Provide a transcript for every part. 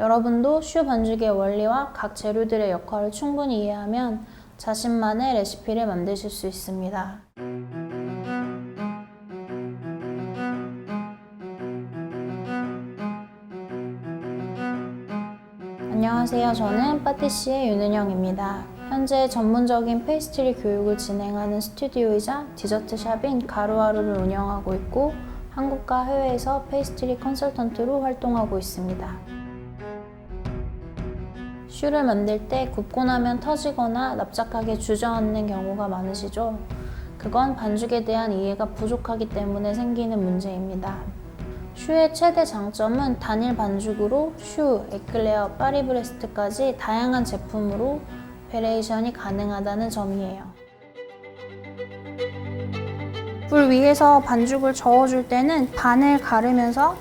여러분도 슈 반죽의 원리와 각 재료들의 역할을 충분히 이해하면 자신만의 레시피를 만드실 수 있습니다. 안녕하세요. 저는 파티시의 윤은영입니다. 현재 전문적인 페이스트리 교육을 진행하는 스튜디오이자 디저트 샵인 가루하루를 운영하고 있고 한국과 해외에서 페이스트리 컨설턴트로 활동하고 있습니다. 슈를 만들 때 굽고 나면 터지거나 납작하게 주저앉는 경우가 많으시죠? 그건 반죽에 대한 이해가 부족하기 때문에 생기는 문제입니다. 슈의 최대 장점은 단일 반죽으로 슈, 에클레어, 파리브레스트까지 다양한 제품으로 베레이션이 가능하다는 점이에요. 불 위에서 반죽을 저어줄 때는 반을 가르면서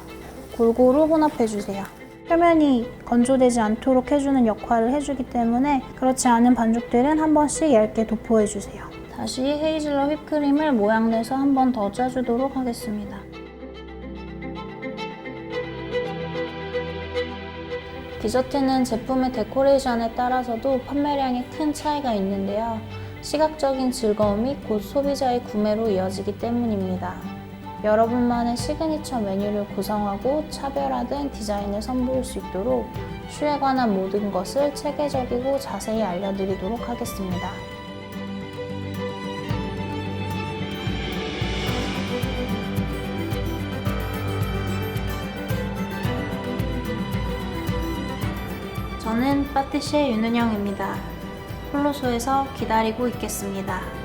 골고루 혼합해주세요. 표면이 건조되지 않도록 해주는 역할을 해주기 때문에 그렇지 않은 반죽들은 한 번씩 얇게 도포해주세요. 다시 헤이즐넛 휘크림을 모양 내서 한 번 더 짜주도록 하겠습니다. 디저트는 제품의 데코레이션에 따라서도 판매량에 큰 차이가 있는데요. 시각적인 즐거움이 곧 소비자의 구매로 이어지기 때문입니다. 여러분만의 시그니처 메뉴를 구성하고 차별화된 디자인을 선보일 수 있도록 슈에 관한 모든 것을 체계적이고 자세히 알려드리도록 하겠습니다. 저는 파티시의 윤은영입니다. 홀로소에서 기다리고 있겠습니다.